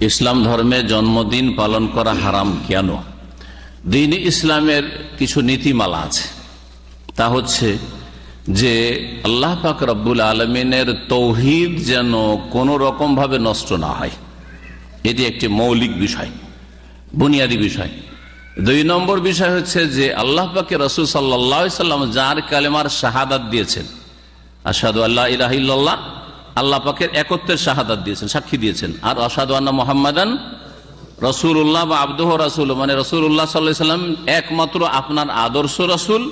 ইসলাম ধর্মে জন্মদিন পালন করা হারাম কেন? দিন ইসলামের কিছু নীতিমালা আছে। তা হচ্ছে যে, আল্লাহ পাক রব্বুল আলমিনের তৌহিদ যেন কোনো রকম ভাবে নষ্ট না হয়। এটি একটি মৌলিক বিষয়, বুনিয়াদি বিষয়। দুই নম্বর বিষয় হচ্ছে যে, আল্লাহ পাকে রসুল সাল্লাহ সাল্লাম যার কালেমার শাহাদাত দিয়েছেন আসাদু আল্লাহ ইলাহিল্লাহ আল্লাহ পাকের একত্রের শাহাদাত দিয়েছেন, সাক্ষী দিয়েছেন। আর আসাদু আন্না মোহাম্মদান রসুল উল্লাহ বা আব্দুহ রাসুল মানে রসুল উল্লাহ সাল্লাম একমাত্র আপনার আদর্শ রসুল,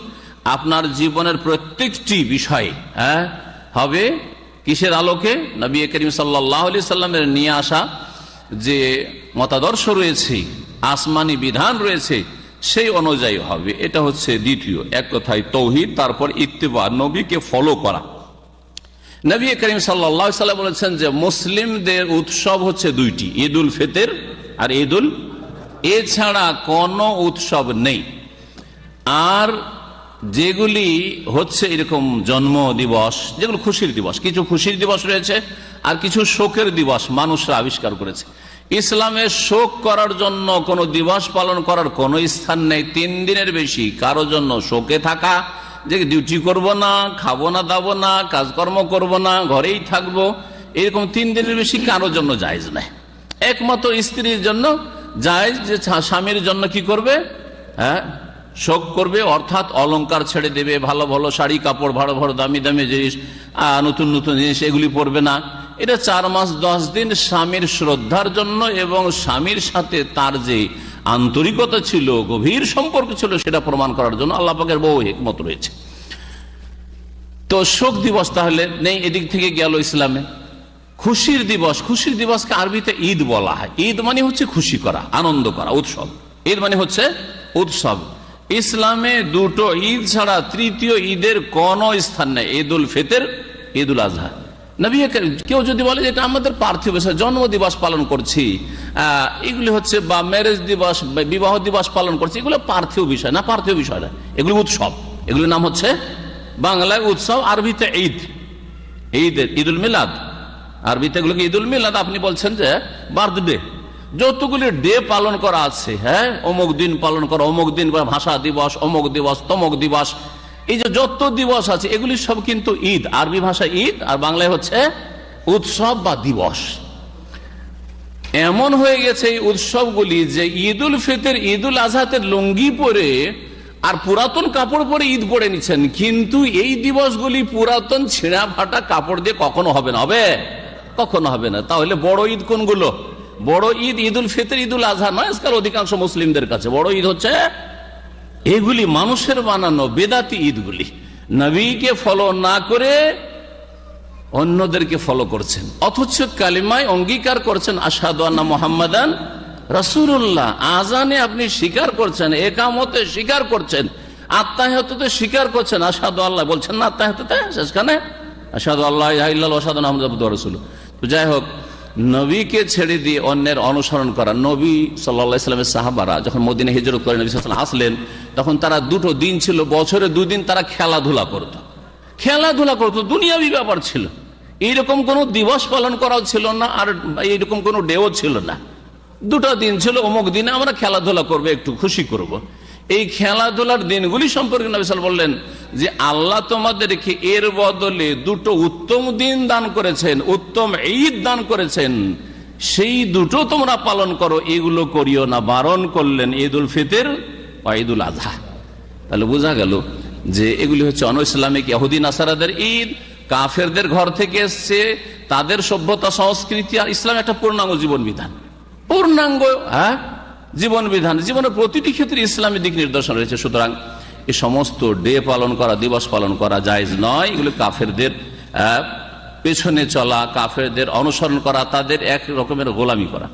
আপনার জীবনের প্রত্যেকটি বিষয় হ্যাঁ হবে কিসের আলোকে? নবী করিম সাল্লাহ আলি সাল্লামের নিয়ে আসা যে মতাদর্শ রয়েছে, আসমানি বিধান রয়েছে, সেই অনুযায়ী হবে। এটা হচ্ছে দ্বিতীয়। এক কথায় তৌহিদ, তারপর ইত্তেবা, নবীকে ফলো করা। নবী করিম সাল্লাম বলেছেন যে মুসলিমদের উৎসব হচ্ছে দুইটি ঈদ উল ফিতের আর ঈদ উল এছাড়া কোনো উৎসব নেই। আর যেগুলি হচ্ছে এরকম জন্ম দিবস, যেগুলো খুশির দিবস, কিছু খুশির দিবস রয়েছে আর কিছু শোকের দিবস মানুষরা আবিষ্কার করেছে। ইসলামে শোক করার জন্য কোনো দিবস পালন করার কোনো স্থান নেই, তিন দিনের বেশি, কারও জন্য শোকে থাকা যে ডিউটি করব না, খাব না, দাবো না, কাজকর্ম করব না, ঘরেই থাকব, এরকম তিন দিনের বেশি কারোর জন্য জায়জ নাই। একমাত্র স্ত্রীর জন্য জায়জ, যে স্বামীর জন্য কি করবে? হ্যাঁ শোক করবে, অর্থাৎ অলংকার ছেড়ে দেবে, ভালো ভালো শাড়ি, কাপড়, ভালো ভালো দামি দামি জিনিস নতুন নতুন জিনিস, এগুলি পরবে না। এটা চার মাস, দশ দিন স্বামীর শ্রদ্ধার জন্য এবং স্বামীর সাথে তার যে আন্তরিকতা ছিল, গভীর সম্পর্ক ছিল, সেটা প্রমাণ করার জন্য আল্লাহ পাকের বহু একমত রয়েছে। তো শোক দিবস তাহলে, নেই, এদিক থেকে গেল ইসলামে। খুশির দিবস, খুশির দিবসকে আরবিতে ঈদ বলা হয়। ঈদ মানে হচ্ছে খুশি করা, আনন্দ করা, উৎসব। ঈদ মানে হচ্ছে উৎসব। ইসলামে দুটো ঈদ ছাড়া তৃতীয় ঈদের কোন স্থান নেই ঈদ উল ফিতর ঈদ উল আজহা। নবী কেউ যদি বলে যে এটা আমাদের পার্থিব জন্ম দিবস পালন করছি এগুলি হচ্ছে বা ম্যারেজ দিবস বিবাহ দিবস পালন করছে, এগুলো পার্থিব বিষয় না পার্থিব বিষয় না। এগুলো উৎসব। এগুলোর নাম হচ্ছে বাংলায় উৎসব আরবিতে ঈদ। ঈদ ঈদ উল মিলাদ। আরবিতে এগুলোকে ঈদ উল মিলাদ, আপনি বলছেন যে বার্থডে। যতগুলি ডে পালন করা আছে হ্যাঁ অমুক দিন পালন করা, অমুক দিন ভাষা দিবস, অমুক দিবস, তমুক দিবস, এই যে যত দিবস আছে, এগুলি সব কিন্তু ঈদ। আরবি ভাষা ঈদ, আর বাংলায় হচ্ছে উৎসব বা দিবস। এমন হয়ে গেছে এই উৎসবগুলি যে ঈদ উল ফিতর ঈদ উল আজহাতের লুঙ্গি পরে আর পুরাতন কাপড় পরে ঈদ পরে নিচ্ছেন। কিন্তু এই দিবসগুলি পুরাতন ছিঁড়া ফাটা কাপড় দিয়ে কখনো হবে না। হবে? কখনো হবে না। তাহলে বড় ঈদ কোনগুলো? বড় ঈদ ঈদ উল ফিতর ঈদ উল আজহা নয়, আজকাল অধিকাংশ মুসলিমদের কাছে। বড় ঈদ হচ্ছে এগুলি মানুষের বানানো বেদাতি ঈদগুলি। নবীকে ফলো না করে অন্যদেরকে ফলো করছেন। অথচ কালিমায় অঙ্গীকার করছেন আসাদ মোহাম্মদান রসুল্লাহ আজানে আপনি স্বীকার করছেন, একামতে স্বীকার করছেন আত্মাহততে স্বীকার করছেন আসাদ আল্লাহ। বলছেন, না আত্মাহততে শেষখানে আসাদ আল্লাহ আসাদ আহমদ রসুল তো যাই হোক, নবীকে ছেড়ে দিয়ে অন্যের অনুসরণ করা, নবী সাল্লা ইসলামের সাহাবারা যখন মদিনে হিজরত করে, নবী আসলেন, তখন তারা দুটো দিন ছিল, বছরে দুদিন তারা খেলাধুলা করত। খেলাধুলা করতো দুনিয়াবি ব্যাপার ছিল। এইরকম কোনো দিবস পালন করাও ছিল না, আর এইরকম কোনো ডেও ছিল না। দুটো দিন ছিল, অমুক দিনে আমরা খেলাধুলা করব, একটু খুশি করব। এই খেলাধুলার দিনগুলি সম্পর্কে নবিসাল বললেন যে, আল্লাহ তোমাদেরকে এর বদলে দুটো উত্তম দিন দান করেছেন, উত্তম ঈদ দান করেছেন। সেই দুটো তোমরা পালন করো, এগুলো করিও না। বারণ করলেন ঈদ উল ফিতের ঈদ উল আজহা তাহলে বোঝা গেল যে এগুলি হচ্ছে অন ইসলামিক ইহুদিন আসারাদের ঈদ, কাফেরদের ঘর থেকে এসছে, তাদের সভ্যতা, সংস্কৃতি আর ইসলাম একটা পূর্ণাঙ্গ জীবন বিধান পূর্ণাঙ্গ হ্যাঁ? জীবন বিধান জীবনের প্রতিটি ক্ষেত্রে ইসলামী দিক নির্দেশন রয়েছে। সুতরাং এই সমস্ত ডে পালন করা, দিবস পালন করা যায় নয়। এগুলো কাফেরদের পেছনে চলা, কাফেরদের অনুসরণ করা, তাদের এক রকমের গোলামি করা।